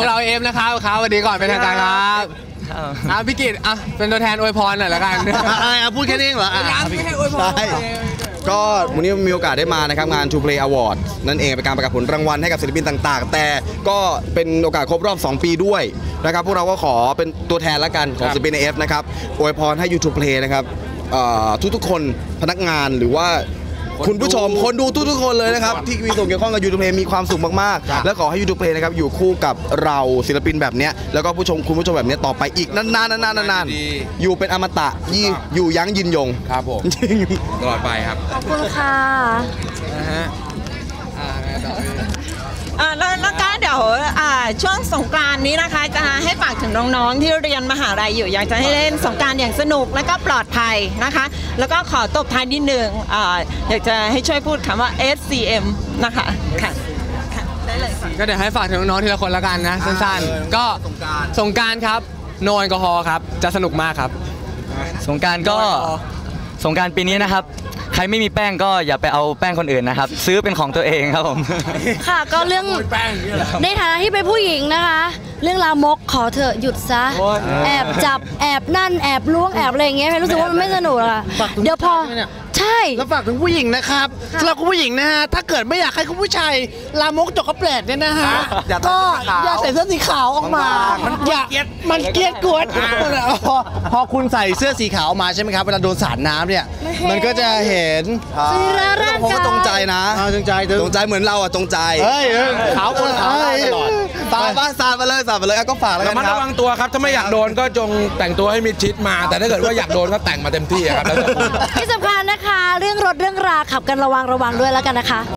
วกเราเอฟนะครับครับสวัสดีก่อนเป็นทางการครับอะพี่กิตอะเป็นตัวแทนอวยพรหน่อยละกันอะไรอะพูดแค่นี้เองเหรออะยังไม่ให้อวยพรใช่ก็วันนี้มีโอกาสได้มานะครับงาน To Play Award นั่นเองเป็นการประกาศผลรางวัลให้กับศิลปินต่างๆ แต่ก็เป็นโอกาสครบรอบ 2 ปีด้วยนะครับพวกเราก็ขอเป็นตัวแทนละกันของศิลปินเอฟนะครับอวยพรให้ YouTube Play นะครับเอ่อทุกๆคนพนักงานหรือว่า คุณผู้ชมคนดูทุกๆคนเลยนะครับ ที่มีส่วนเกี่ยวข้องกับ YouTube Play มีความสุขมากๆ และขอให้ YouTube Play นะครับอยู่คู่กับเราศิลปินแบบเนี้ยแล้วก็ผู้ชมคุณผู้ชมแบบเนี้ยต่อไปอีกนานๆนานๆนานๆอยู่เป็นอมตะยี่อยู่ยั้งยืนยงครับผม จริง ตลอดไปครับขอบคุณค่ะนะฮะ อ่าไงต่อพี่อ่าแล้วแล้วก็เดี๋ยวอ่า ช่วงสงกรานต์นี้นะคะจะให้ฝากถึงน้องๆที่เรียนมหาลัยอยู่ อยากจะให้เล่นสงกรารอย่างสนุกและก็ปลอดภัยนะคะ แล้วก็ขอตบท้ายนิดหนึ่งอ่าอยากจะให้ช่วยพูดคำว่า SCM นะคะค่ะค่ะได้เลยค่ะก็เดี๋ยวให้ฝากถึงน้องๆทีละคนละกันนะสั้นๆ ก็สงกรารครับโนแอลกอฮอล์ครับจะสนุกมากครับ สงกรารก็สงกรารปีนี้นะครับใค รไม่มีแป้งก็อย่าไปเอาแป้งคนอื่นนะครับ ซื้อเป็นของตัวเองครับผม ค่ะก็เรื่องในฐานะที่เป็นผู้หญิงนะคะ เรื่องลามกขอเถอะหยุดซะแอบจับแอบนั่นแอบล้วงแอบอะไรอย่างเงี้ยเพราะรู้สึกว่ามันไม่สนุกอะฝากถึงเดี๋ยวพอผู้ชายเนี่ยใช่ แล้วฝากถึงผู้หญิงนะครับสำหรับคุณผู้หญิงนะฮะถ้าเกิดไม่อยากให้คุณผู้ชายลามกจกกระแปลดเนี่ยนะฮะอย่าใส่ก็เสื้อสีขาวอย่าใส่เสื้อสีขาวออกมา มันอย่ามันเกลียดกวดพอพอคุณใส่เสื้อสีขาวออกมาใช่ไหมครับเวลาโดนสาดน้ำเนี่ย มันก็จะเห็นสรีระร่างผมกาก็ยตรงใจนะอ่าจงใจเถตรอะงใจเหมือนเราอะตรงใจเฮ้ยเออขาวคนขาวได้ตลอด สาดมาสาดมาเลยสาดมาเลยอะก็ฝากแล้วกัระนมัดครัระบ วังตัวครับ ถ้าไม่อยากโดนก็จงแต่งตัวให้มิดชิดมา แต่ถ้าเกิดว่าอยากโดนก็แต่งมาเต็มที่อะครับแล้วแต่คุณ ที่สำคัญนะคะ เรื่องรถเรื่องราขับกันระวังระวังด้วยแล้วกันนะคะ